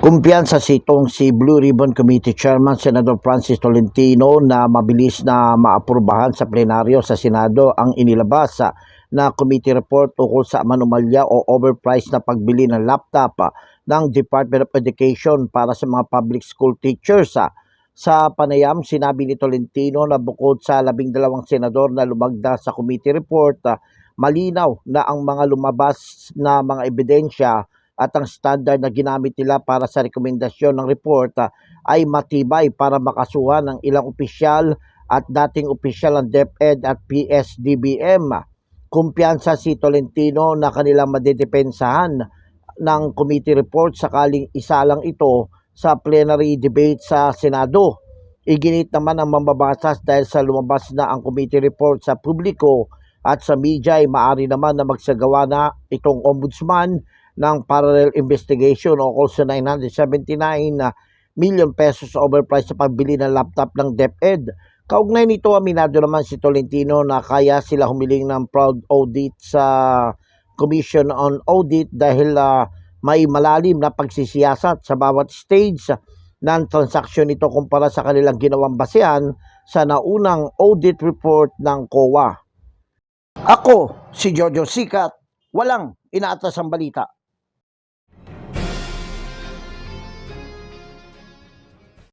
Kumpiyansa si itong si Blue Ribbon Committee Chairman Senador Francis Tolentino na mabilis na maaprubahan sa plenaryo sa Senado ang inilabas na committee report tungkol sa manumalya o overpriced na pagbili ng laptop ah, ng Department of Education para sa mga public school teachers. ah. Sa panayam, sinabi ni Tolentino na bukod sa labing dalawang senador na lumagda sa committee report, ah, malinaw na ang mga lumabas na mga ebidensya at ang standard na ginamit nila para sa rekomendasyon ng report ah, ay matibay para makasuhan ng ilang opisyal at dating opisyal ng DepEd at PSDBM. Kumpiyansa si Tolentino na kanilang madedepensahan ng committee report sakaling isa lang ito sa plenary debate sa Senado. Iginit naman ang mambabasas dahil sa lumabas na ang committee report sa publiko at sa media ay maaari naman na magsagawa na itong ombudsman ng parallel investigation o sa 979 na million pesos overpriced sa pagbili ng laptop ng DepEd. Kaugnay nito, aminado naman si Tolentino na kaya sila humiling ng proud audit sa Commission on Audit dahil ah, may malalim na pagsisiyasat sa bawat stage ng transaksyon nito kumpara sa kanilang ginawang basehan sa naunang audit report ng COA. Ako, si Jojo Sikat, walang inaatas ang balita.